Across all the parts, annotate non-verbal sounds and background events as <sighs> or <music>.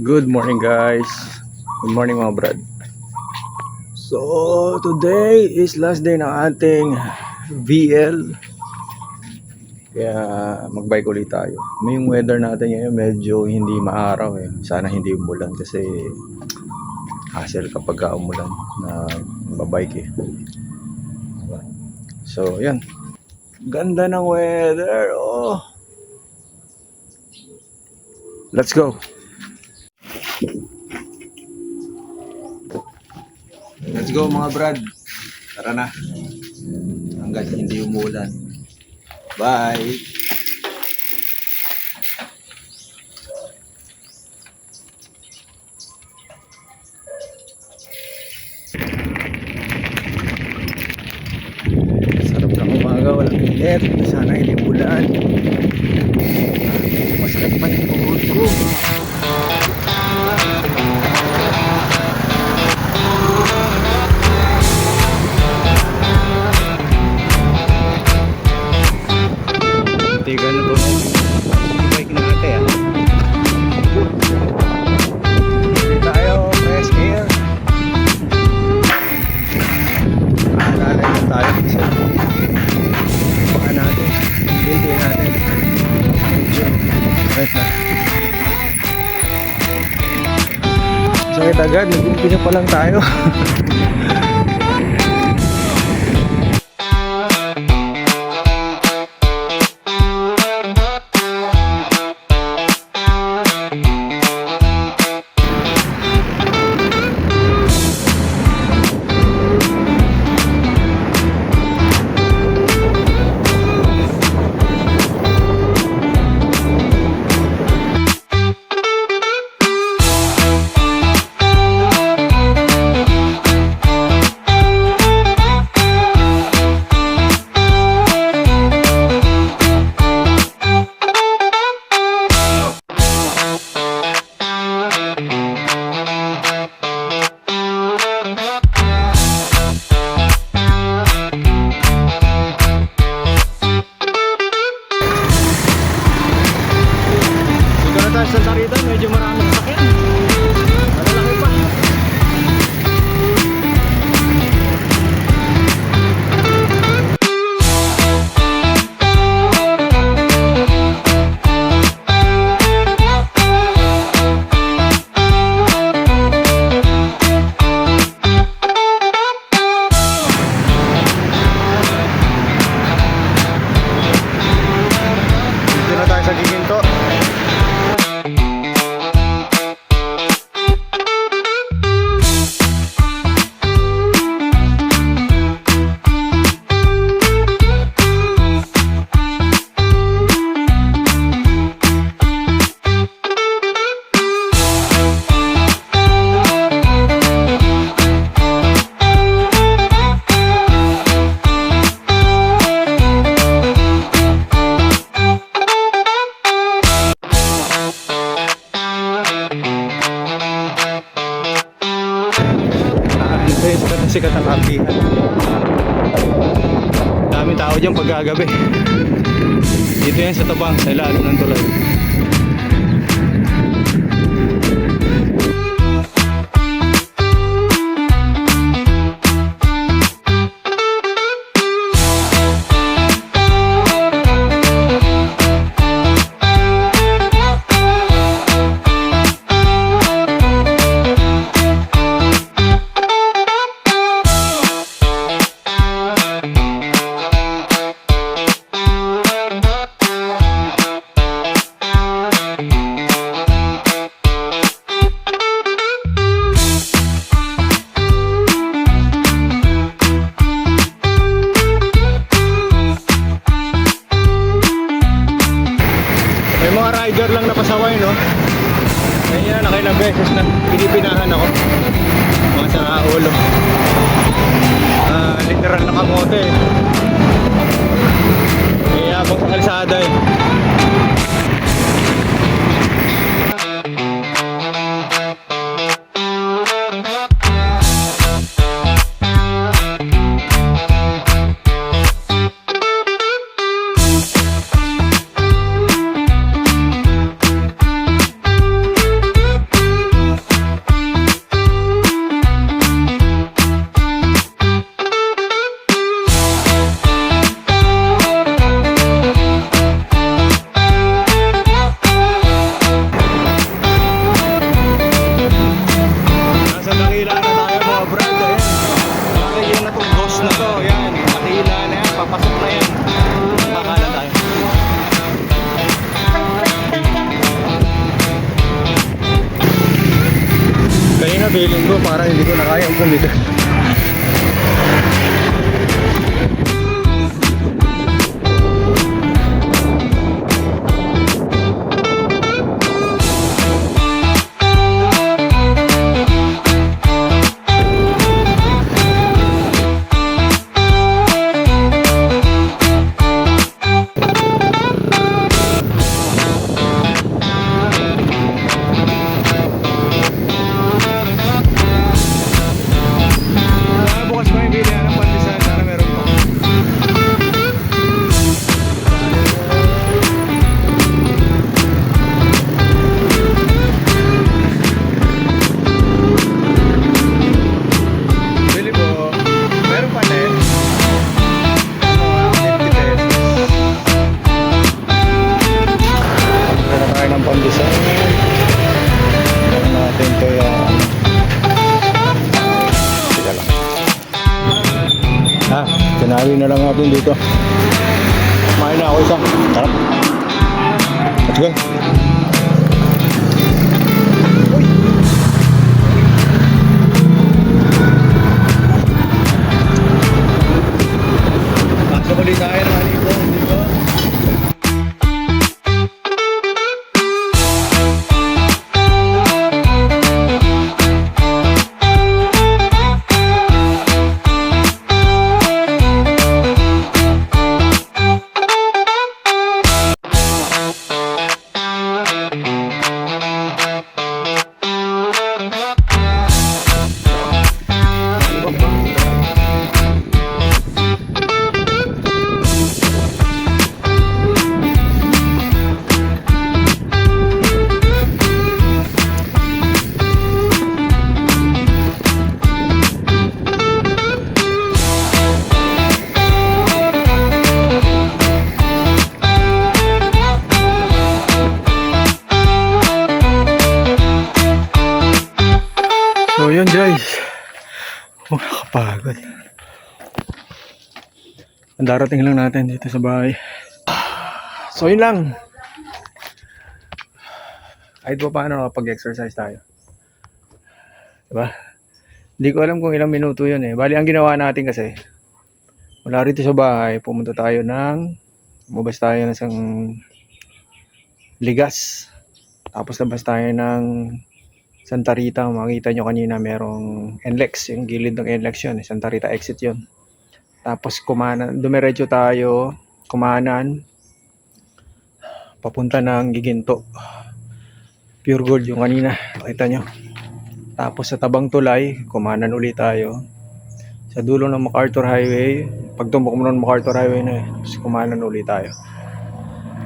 Good morning guys. Good morning mga brad. So today is last day ng ating VL. Kaya magbike ulit tayo. May yung weather natin ngayon medyo hindi maaraw eh. Sana hindi umulan kasi hassle kapag ka umulan na babike eh. So yan. Ganda ng weather. Oh. Let's go. Go mga brad. Tara na. Hanggat hindi umulan. Bye. Sarap ng umaga, walang init. Sana hindi umulan. Masakit pa yung tuhod ko. Hindi ka na to. Bike na ate ah. Hindi tayo, fresh air. Aalala lang tayo baka natin, hindi natin. Right na. Sakit agad, nag-umpisa pa lang tayo. <laughs> dyan pagkagabi. Dito yan sa tabang, sa ilalim ng tulay. Feeling ko parang hindi ko na kayang pumida. Ha, tinali na lang natin dito. Kumain na ako isa. Tara. Let's go. So yun guys. Makakapagod. Ang darating lang natin dito sa bahay. So yun lang. Kahit pa paano nakapag-exercise tayo. Diba? Hindi ko alam kung ilang minuto yun eh. Bali ang ginawa natin kasi, mula rito sa bahay, pumunta tayo ng, umabas tayo ng isang ligas. Tapos labas tayo ng Santa Rita, makita nyo kanina merong NLEX, yung gilid ng NLEX yun, eh, Santa Rita exit yun. Tapos kumanan, dumiretso tayo, kumanan, papunta ng Giginto. Pure gold yung kanina, makita nyo. Tapos sa tabang tulay, kumanan ulit tayo. Sa dulo ng MacArthur Highway, pag tumbok mo ng MacArthur Highway na eh, tapos kumanan ulit tayo.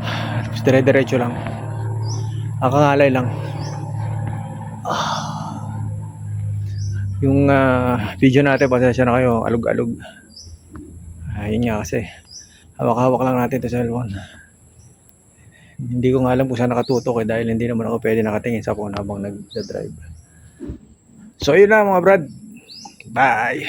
<sighs> Tapos dire-diretso lang. Nakakalay lang. Yung ah, video natin, pasensya na kayo, alog-alog. Ayun nga kasi, hawak-hawak lang natin ito sa cellphone. Hindi ko nga alam kung saan nakatutok eh, dahil hindi naman ako pwede nakatingin sa phone habang nag-drive. So yun na mga brad. Bye!